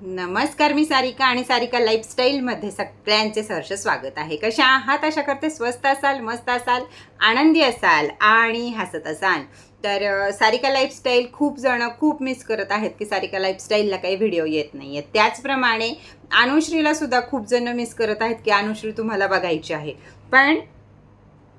नमस्कार मी सारिका आणि सारिका लाईफस्टाईलमध्ये सगळ्यांचे सहर्ष स्वागत आहे. कशा आहात? अशा करते स्वस्त असाल मस्त असाल आनंदी असाल आणि हसत असाल. तर सारिका लाईफस्टाईल खूप जणं खूप मिस करत आहेत की सारिका लाईफस्टाईलला काही व्हिडिओ येत नाही आहेत त्याचप्रमाणे अनुश्रीला सुद्धा खूप जण मिस करत आहेत की अनुश्री तुम्हाला बघायची आहे. पण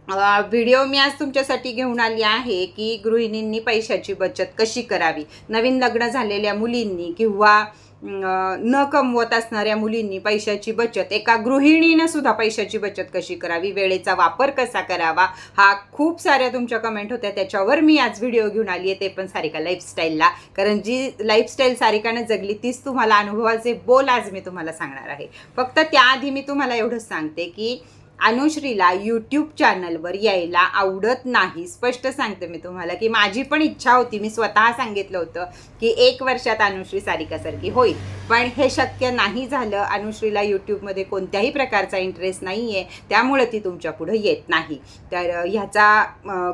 व्हिडिओ मी आज तुमच्यासाठी घेऊन आली आहे की गृहिणींनी पैशाची बचत कशी करावी? नवीन लग्न झालेल्या मुलींनी किंवा न कमवत असणाऱ्या मुलींनी पैशाची बचत एका गृहिणीनं सुद्धा पैशाची बचत कशी करावी? वेळेचा वापर कसा करावा? हा खूप साऱ्या तुमच्या कमेंट होत्या. त्याच्यावर मी आज व्हिडिओ घेऊन आली आहे ते पण सारिका लाईफस्टाईलला कारण जी लाईफस्टाईल सारिकानं जगली तीच तुम्हाला अनुभवाचे बोल आज मी तुम्हाला सांगणार आहे. फक्त त्याआधी मी तुम्हाला एवढंच सांगते की अनुश्रीला यूट्यूब चॅनलवर यायला आवडत नाही. स्पष्ट सांगते मी तुम्हाला की माझी पण इच्छा होती. मी स्वतः सांगितलं होतं की एक वर्षात अनुश्री सारिकासारखी होईल. पण हे शक्य नाही झालं. अनुश्रीला यूट्यूबमध्ये कोणत्याही प्रकारचा इंटरेस्ट नाही आहे त्यामुळे ती तुमच्या पुढं येत नाही. तर ह्याचा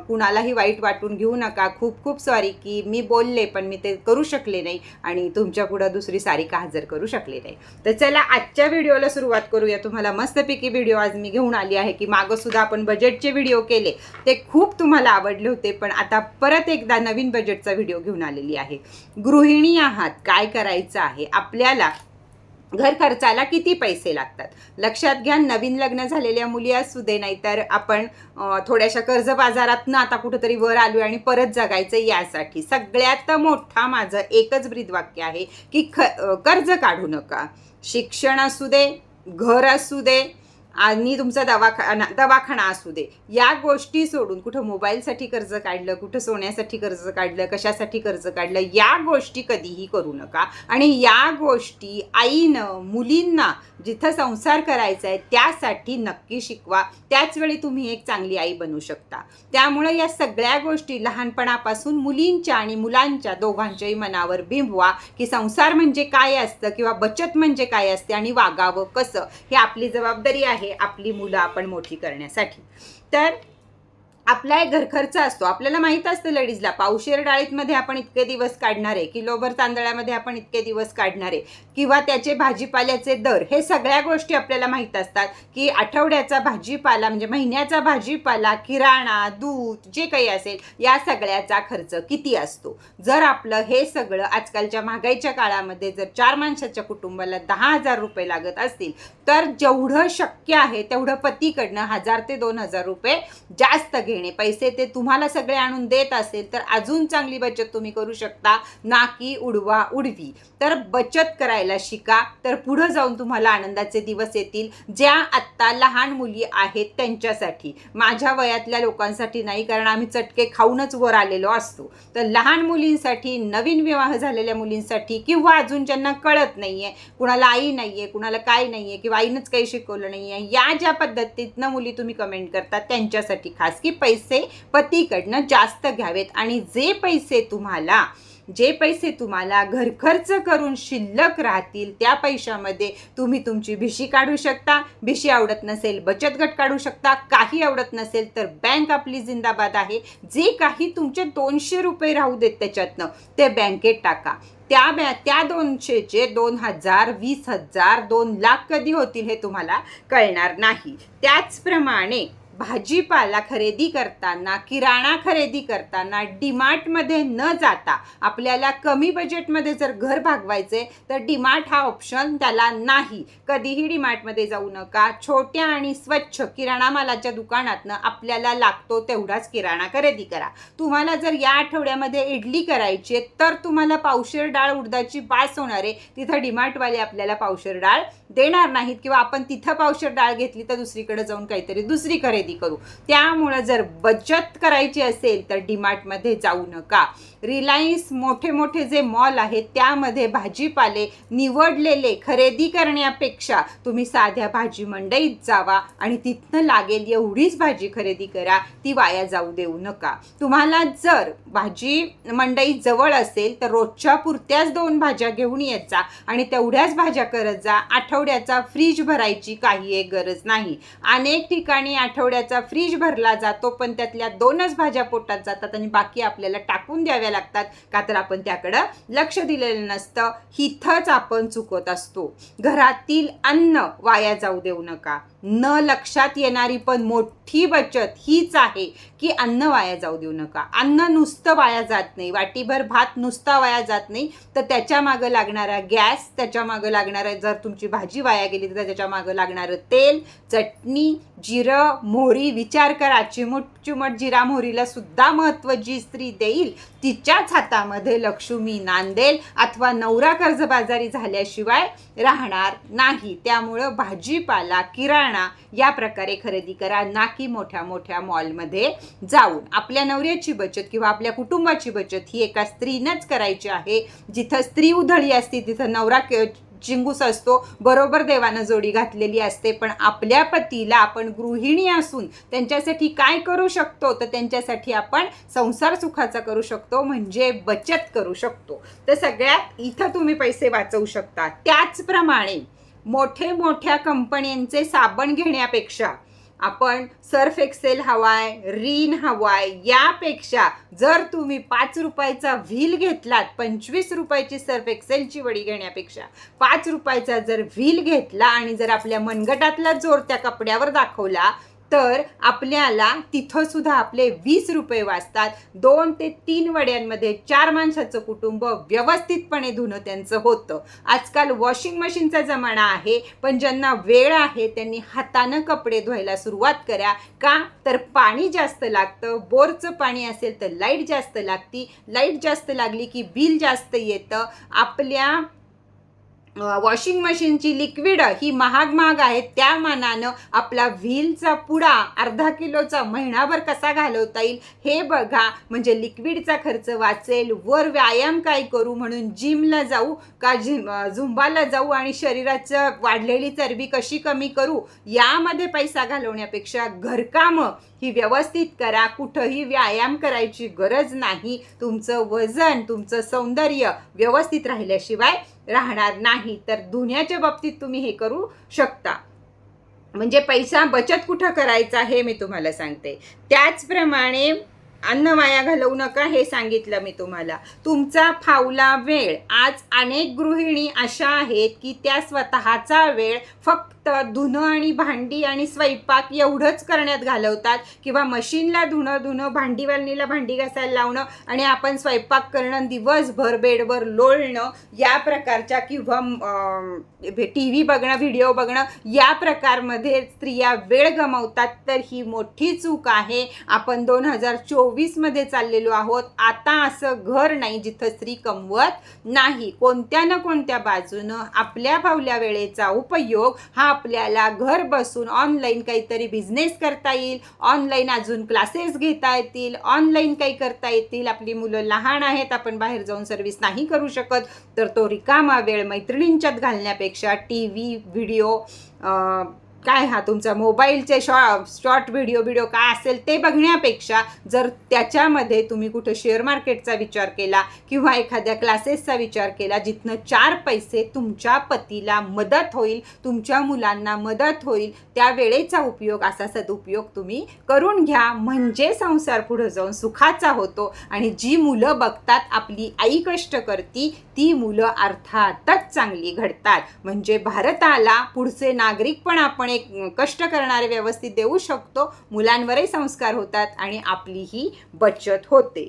कुणालाही वाईट वाटून घेऊ नका. खूप खूप सॉरी की मी बोलले पण मी ते करू शकले नाही आणि तुमच्या पुढं दुसरी सारिका हजर करू शकले नाही. तर चला आजच्या व्हिडिओला सुरुवात करूया. तुम्हाला मस्तपैकी व्हिडिओ आज मी घेऊन आली आहे की मागं सुद्धा आपण बजेटचे व्हिडिओ केले. ते खूप तुम्हाला आवडले होते पण आता परत एकदा नवीन बजेटचा व्हिडिओ घेऊन आलेली आहे. गृहिणी आहात काय करायचं आहे? आपल्याला घर खर्चाला किती पैसे लागतात? लक्षात घ्या नवीन लग्न झालेल्या मुली असू दे नाहीतर आपण थोड्याशा कर्ज बाजारातनं आता कुठंतरी वर आलो आणि परत जगायचं यासाठी. सगळ्यात मोठा माझं एकच ब्रीदवाक्य आहे की ख कर्ज काढू नका. शिक्षण असू दे घर असू दे आणि तुमचा दवाखाना दवाखाना असू दे. या गोष्टी सोडून कुठं मोबाईलसाठी कर्ज काढलं कुठं सोन्यासाठी कर्ज काढलं कशासाठी कर्ज काढलं या गोष्टी कधीही करू नका. आणि या गोष्टी आईनं मुलींना जिथं संसार करायचा आहे त्यासाठी नक्की शिकवा. त्याच वेळी तुम्ही एक चांगली आई बनू शकता. त्यामुळे या सगळ्या गोष्टी लहानपणापासून मुलींच्या आणि मुलांच्या दोघांच्याही मनावर बिंबवा की संसार म्हणजे काय असतं किंवा बचत म्हणजे काय असते आणि वागावं कसं हे आपली जबाबदारी आहे. आपली मुलं आपण मोठी करण्यासाठी. तर आपला एक घरखर्च असतो. आपल्याला माहीत असतं लेडीजला पावशेर डाळीतमध्ये आपण इतके दिवस काढणार आहे किलोभर तांदळामध्ये आपण इतके दिवस काढणार आहे किंवा त्याचे भाजीपाल्याचे दर हे सगळ्या गोष्टी आपल्याला माहीत असतात की आठवड्याचा भाजीपाला म्हणजे महिन्याचा भाजीपाला किराणा दूध जे काही असेल या सगळ्याचा खर्च किती असतो? जर आपलं हे सगळं आजकालच्या महागाईच्या काळामध्ये जर चार माणसाच्या कुटुंबाला दहा हजार रुपये लागत असतील तर जेवढं शक्य आहे तेवढं पतीकडनं हजार ते दोन हजार रुपये जास्त घेणे. पैसे ते तुम्हाला सगळे आणून देत असेल तर अजून चांगली बचत तुम्ही करू शकता. ना की उडवा उडवी. तर बचत करायला शिका. तर पुढं जाऊन तुम्हाला आनंदाचे दिवस येतील. ज्या आत्ता लहान मुली आहेत त्यांच्यासाठी. माझ्या वयातल्या लोकांसाठी नाही कारण आम्ही चटके खाऊनच वर आलेलो असतो. तर लहान मुलींसाठी नवीन विवाह झालेल्या मुलींसाठी किंवा अजून ज्यांना कळत नाहीये कुणाला आई नाहीये कुणाला काय नाही आहे किंवा आईनंच काही शिकवलं नाहीये या ज्या पद्धतीतनं मुली तुम्ही कमेंट करता त्यांच्यासाठी खास की पैसे पतीकडनं जास्त घ्यावेत. आणि जे पैसे तुम्हाला जे पैसे तुम्हाला घरखर्च करून शिल्लक राहतील त्या पैशामध्ये तुम्ही तुमची भिशी काढू शकता. भिशी आवडत नसेल बचत गट काढू शकता. काही आवडत नसेल तर बँक आपली जिंदाबाद आहे. जे काही तुमचे दोनशे रुपये राहू देत त्याच्यातनं ते बँकेत टाका. त्या बॅ त्या दोनशेचे दोन हजार वीस हजार दोन लाख कधी होतील हे तुम्हाला कळणार नाही. त्याचप्रमाणे भाजीपाला खरेदी करताना किराणा खरेदी करताना डीमार्टमध्ये न जाता आपल्याला कमी बजेटमध्ये जर घर भागवायचे तर डीमार्ट हा ऑप्शन त्याला नाही. कधीही डीमार्टमध्ये जाऊ नका. छोट्या आणि स्वच्छ किराणा मालाच्या दुकानातनं आपल्याला लागतो तेवढाच किराणा खरेदी करा. तुम्हाला जर या आठवड्यामध्ये इडली करायची आहे तर तुम्हाला पावशेर डाळ उडदाची बास होणार आहे. तिथं डीमार्टवाले आपल्याला पावशेर डाळ देणार नाहीत किंवा आपण तिथं पावशेर डाळ घेतली तर दुसरीकडे जाऊन काहीतरी दुसरी खरेदी करू. त्यामुळं जर बचत करायची असेल तर डीमार्टमध्ये जाऊ नका. रिलायन्स मोठे मोठे जे मॉल आहेत त्यामध्ये भाजीपाले निवडलेले खरेदी करण्यापेक्षा तुम्ही साध्या भाजी मंडईत जावा आणि तिथनं लागेल एवढीच भाजी खरेदी करा ती वाया जाऊ देऊ नका. तुम्हाला जर भाजी मंडई जवळ असेल तर रोजच्या पुरत्याच दोन भाज्या घेऊन येत जा आणि तेवढ्याच भाज्या करत जा. आठवड्याचा फ्रीज भरायची काही एक गरज नाही. अनेक ठिकाणी आठवड्याचा फ्रीज भरला जातो पण त्यातल्या दोनच भाज्या पोटात जातात आणि बाकी आपल्याला टाकून द्याव्या लागतात. का तर आपण त्याकडं लक्ष दिलेलं नसतं. हिथंच आपण चुकत असतो. घरातील अन्न वाया जाऊ देऊ नका. न लक्षात येणारी पण मोठी बचत हीच आहे की अन्न वाया जाऊ देऊ नका. अन्न नुसतं वाया जात नाही. वाटीभर भात नुसता वाया जात नाही. तर त्याच्या मागं लागणारा गॅस त्याच्या मागं लागणारा जर तुमची भाजी वाया गेली तर त्याच्या मागं लागणारं तेल चटणी जिरं मोहरी विचार करा. चिमूट चिमट जिरा मोहरीला सुद्धा महत्त्व जी स्त्री देईल तिच्याच हातामध्ये लक्ष्मी नांदेल अथवा नवरा कर्जबाजारी झाल्याशिवाय राहणार नाही. त्यामुळं भाजीपाला किराणा या प्रकारे खरेदी करा ना की मोठ्या मोठ्या मॉलमध्ये जाऊन. आपल्या नवऱ्याची बचत किंवा आपल्या कुटुंबाची बचत ही एका स्त्रीनंच करायची आहे. जिथं स्त्री उधळी असते तिथं नवरा चिंगूस असतो. बरोबर देवानं जोडी घातलेली असते. पण आपल्या पतीला आपण गृहिणी असून त्यांच्यासाठी काय करू शकतो? तर त्यांच्यासाठी आपण संसार सुखाचा करू शकतो म्हणजे बचत करू शकतो. तर सगळ्यात इथं तुम्ही पैसे वाचवू शकता. त्याचप्रमाणे मोठे मोठ्या कंपन्यांचे साबण घेण्यापेक्षा आपण सर्फ एक्सेल हवाय रीन हवाय यापेक्षा जर तुम्ही पाच रुपयाचा व्हील घेतलात पंचवीस रुपयाची सर्फ एक्सेलची वडी घेण्यापेक्षा पाच रुपयाचा जर व्हील घेतला आणि जर आपल्या मनगटातला जोर त्या कपड्यावर दाखवला तर आपल्याला तिथंसुद्धा आपले वीस रुपये वाचतात. दोन ते तीन वड्यांमध्ये चार माणसाचं कुटुंब व्यवस्थितपणे धुणं त्यांचं होतं. आजकाल वॉशिंग मशीनचा जमाना आहे पण ज्यांना वेळ आहे त्यांनी हातानं कपडे धुवायला सुरुवात करा. का? तर पाणी जास्त लागतं बोरचं पाणी असेल तर लाइट जास्त लागती. लाइट जास्त लागली की बिल जास्त येतं. आपल्या वॉशिंग मशीनची लिक्विड ही महाग महाग आहे. त्या मानानं आपला व्हीलचा पुडा अर्धा किलोचा महिनाभर कसा घालवता येईल हे बघा. म्हणजे लिक्विडचा खर्च वाचेल वर व्यायाम काय करू म्हणून जिमला जाऊ का जिम झुंबाला जाऊ आणि शरीराचं वाढलेली चरबी कशी कमी करू यामध्ये पैसा घालवण्यापेक्षा घरकामं ही व्यवस्थित करा. कुठंही व्यायाम करायची गरज नाही. तुमचं वजन तुमचं सौंदर्य व्यवस्थित राहिल्याशिवाय राहणार नाही. तर धुण्याच्या बाबतीत तुम्ही हे करू शकता. म्हणजे पैसा बचत कुठं करायचा हे मी तुम्हाला सांगते. त्याचप्रमाणे अन्न वाया घालवू नका हे सांगितलं मी तुम्हाला. तुमचा फावला वेळ. आज अनेक गृहिणी अशा आहेत की त्या स्वतःचा वेळ फक्त धुणं आणि भांडी आणि स्वयंपाक एवढंच करण्यात घालवतात किंवा मशीनला धुणं धुणं भांडीवालनीला भांडी घासायला लावणं आणि आपण स्वयंपाक करणं दिवसभर बेडवर लोळणं या प्रकारच्या किंवा टी व्ही बघणं व्हिडिओ बघणं या प्रकारमध्ये स्त्रिया वेळ गमावतात. तर ही मोठी चूक आहे. आपण दोन हजार चोवीस चोवीसमध्ये चाललेलो आहोत. आता असं घर नाही जिथं स्त्री कमवत नाही. कोणत्या ना कोणत्या बाजूनं आपल्या फावल्या वेळेचा उपयोग हा आपल्याला घर बसून ऑनलाईन काहीतरी बिझनेस करता येईल. ऑनलाईन अजून क्लासेस घेता येतील. ऑनलाईन काही करता येतील. आपली मुलं लहान आहेत. आपण बाहेर जाऊन सर्व्हिस नाही करू शकत. तर तो रिकामा वेळ मैत्रिणींच्यात घालण्यापेक्षा टी व्ही व्हिडिओ काय हा तुमचा मोबाईलचे शॉ शॉर्ट व्हिडिओ व्हिडिओ काय असेल ते बघण्यापेक्षा जर त्याच्यामध्ये तुम्ही कुठं शेअर मार्केटचा विचार केला किंवा एखाद्या क्लासेसचा विचार केला जिथनं चार पैसे तुमच्या पतीला मदत होईल तुमच्या मुलांना मदत होईल त्या वेळेचा उपयोग असा सदुपयोग तुम्ही करून घ्या. म्हणजे संसार पुढं जाऊन सुखाचा होतो आणि जी मुलं बघतात आपली आई कष्ट करती ती मुलं अर्थातच चांगली घडतात. म्हणजे भारताला पुढचे नागरिक पण आपण एक कष्ट करणारे व्यवस्थित देऊ शकतो. मुलांवरही संस्कार होतात आणि आपलीही बचत होते.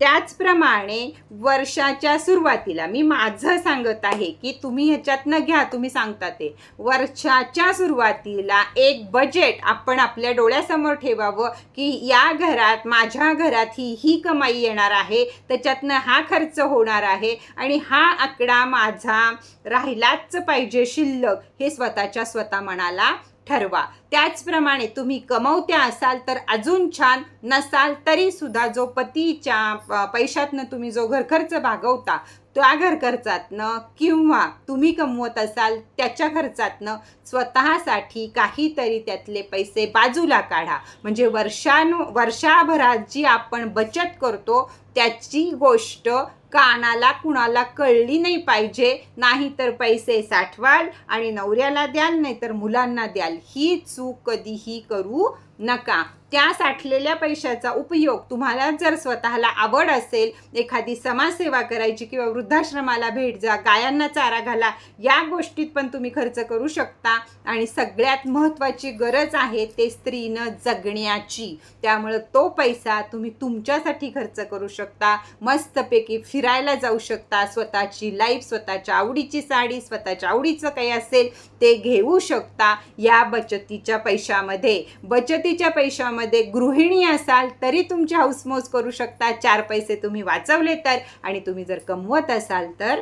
त्याचप्रमाणे वर्षाच्या सुरुवातीला मी माझं सांगत आहे की तुम्ही ह्याच्यातनं घ्या तुम्ही सांगता ते. वर्षाच्या सुरुवातीला एक बजेट आपण आपल्या डोळ्यासमोर ठेवावं की या घरात माझ्या घरात ही ही कमाई येणार आहे त्याच्यातनं हा खर्च होणार आहे आणि हा आकडा माझा राहिलाच पाहिजे शिल्लक हे स्वतःच्या स्वतः मनाला ठरवा. त्याचप्रमाणे तुम्ही कमवत्या असाल तर अजून छान नसाल तरी सुद्धा जो पतीच्या पैशातनं तुम्ही जो घरखर्च भागवता त्या घर खर्चातनं किंवा तुम्ही कमवत असाल त्याच्या खर्चातनं स्वतःसाठी काहीतरी त्यातले पैसे बाजूला काढा. म्हणजे वर्षानु वर्षाभरात जी आपण बचत करतो त्याची गोष्ट कानाला कुणाला कळली नाही पाहिजे. नाही तर पैसे साठवाल आणि नवऱ्याला द्याल नाही तर मुलांना द्याल. ही चूक कधीही करू नका. त्या साठलेल्या पैशाचा उपयोग तुम्हाला जर स्वतःला आवड असेल एखादी समाजसेवा करायची किंवा वृद्धाश्रमाला भेट जा गायांना चारा घाला या गोष्टीत पण तुम्ही खर्च करू शकता. आणि सगळ्यात महत्त्वाची गरज आहे ते स्त्रीनं जगण्याची. त्यामुळं तो पैसा तुम्ही तुमच्यासाठी खर्च करू शकता. मस्तपैकी फिरायला जाऊ शकता. स्वतःची लाईफ स्वतःच्या आवडीची साडी स्वतःच्या आवडीचं काही असेल ते घेऊ शकता. या बचतीच्या पैशामध्ये. बचतीच्या पैशामध्ये गृहिणी असाल तरी तुमची हाऊसमोज करू शकता. चार पैसे तुम्ही वाचवले तर आणि तुम्ही जर कमवत असाल तर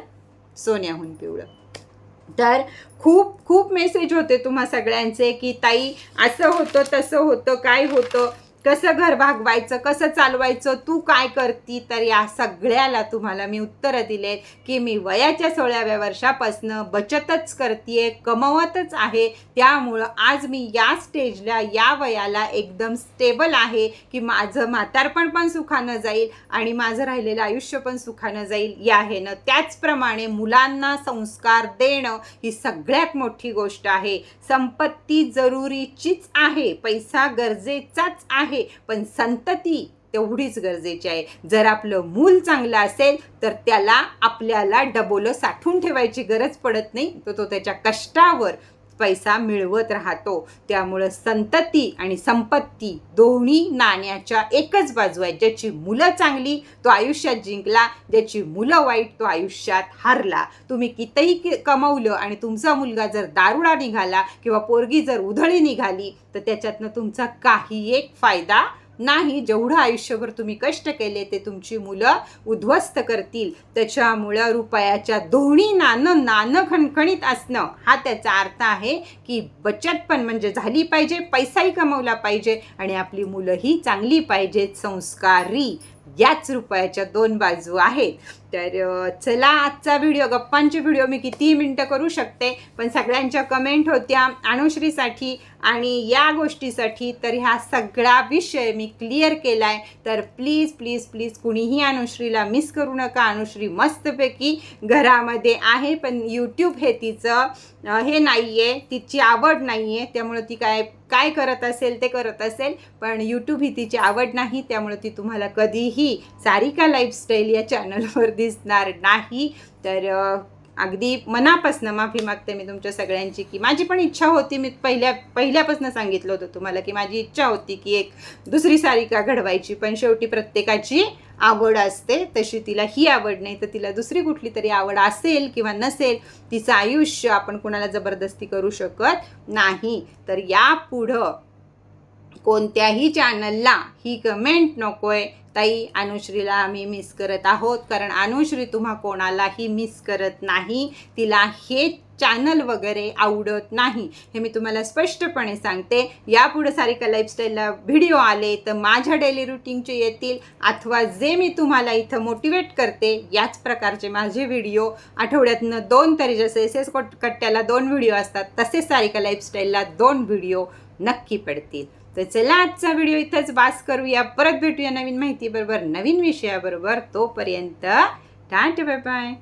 सोन्याहून पिवळं. तर खूप खूप मेसेज होते तुम्हा सगळ्यांचे की ताई असं होतं तसं होतं काय होतं? कसं घर भागवायचं कसं चालवायचं तू काय करती? तर या सगळ्याला तुम्हाला मी उत्तरं दिलेत की मी वयाच्या सोळाव्या वर्षापासनं बचतच करते कमवतच आहे. त्यामुळं आज मी या स्टेजला या वयाला एकदम स्टेबल आहे की माझं म्हातारपण पण सुखानं जाईल आणि माझं राहिलेलं आयुष्य पण सुखानं जाईल. या हेनं त्याचप्रमाणे मुलांना संस्कार देणं ही सगळ्यात मोठी गोष्ट आहे. संपत्ती जरुरीचीच आहे पैसा गरजेचाच आहे. पण संतती तेवढीच गरजेची आहे. जर आपलं मूल चांगलं असेल तर त्याला आपल्याला डबोलं साठवून ठेवायची गरज पडत नाही. तर तो त्याच्या कष्टावर पैसा मिळवत राहतो. त्यामुळं संतती आणि संपत्ती दोन्ही नाण्याच्या एकच बाजू आहेत ज्याची मुलं चांगली तो आयुष्यात जिंकला. ज्याची मुलं वाईट तो आयुष्यात हारला. तुम्ही कितीही कमवलं आणि तुमचा मुलगा जर दारुडा निघाला किंवा पोरगी जर उधळी निघाली तर त्याच्यातनं तुमचा काही एक फायदा नाही जेवढं आयुष्यभर तुम्ही कष्ट केले ते तुमची मुलं उद्ध्वस्त करतील. त्याच्यामुळं रुपयाच्या दोन्ही नाणं नाणं खणखणीत असणं हा त्याचा अर्थ आहे की बचत पण म्हणजे झाली पाहिजे पैसाही कमवला पाहिजे आणि आपली मुलंही चांगली पाहिजेत. संस्कारी याच रुपयाच्या दोन बाजू आहेत. तर चला आजचा व्हिडिओ गप्पांचे व्हिडिओ मी कितीही मिनटं करू शकते पण सगळ्यांच्या कमेंट होत्या अनुश्रीसाठी आणि या गोष्टीसाठी तर ह्या सगळा विषय मी क्लिअर केला आहे तर प्लीज प्लीज प्लीज कुणीही अनुश्रीला मिस करू नका. अनुश्री मस्तपैकी घरामध्ये आहे पण यूट्यूब हे तिचं हे नाही आहे तिची आवड नाही आहे त्यामुळं ती काय काय करत असेल ते करत असेल पण यूट्यूब ही तिची आवड नाही त्यामुळे ती तुम्हाला कधीही सारिका लाईफस्टाईल या चॅनलवर दिसणार नाही. तर अगदी मनापासून माफी मागते मी तुमच्या सगळ्यांची की माझी पण इच्छा होती. मी पहिल्या पहिल्यापासून सांगितलं होतं तुम्हाला की माझी इच्छा होती की एक दुसरी सारिका घडवायची पण शेवटी प्रत्येकाची आवड असते. तशी तिला ही आवड नाही तर तिला दुसरी कुठली तरी आवड असेल किंवा नसेल तिचं आयुष्य आपण कोणाला जबरदस्ती करू शकत नाही. तर यापुढं कोणत्याही चॅनलला ही कमेंट नकोय. ताई अनुश्रीला आम्ही मिस करत आहोत. कारण अनुश्री तुम्हा कोणालाही मिस करत नाही. तिला हे चॅनल वगैरे आवडत नाही. हे मी तुम्हाला स्पष्टपणे सांगते. यापुढे सारिका लाईफस्टाईलला व्हिडिओ आले तर माझ्या डेली रुटीनचे येतील. अथवा जे मी तुम्हाला इथं मोटिवेट करते याच प्रकारचे माझे व्हिडिओ आठवड्यातनं दोन तरी जसे एस एस कट्ट्याला दोन व्हिडिओ असतात तसेच सारिका लाईफस्टाईलला दोन व्हिडिओ नक्की पडतील. तर चला आजचा व्हिडिओ इथंच बास करूया. परत भेटूया नवीन माहिती बरोबर नवीन विषयाबरोबर. तोपर्यंत टाट बाय बाय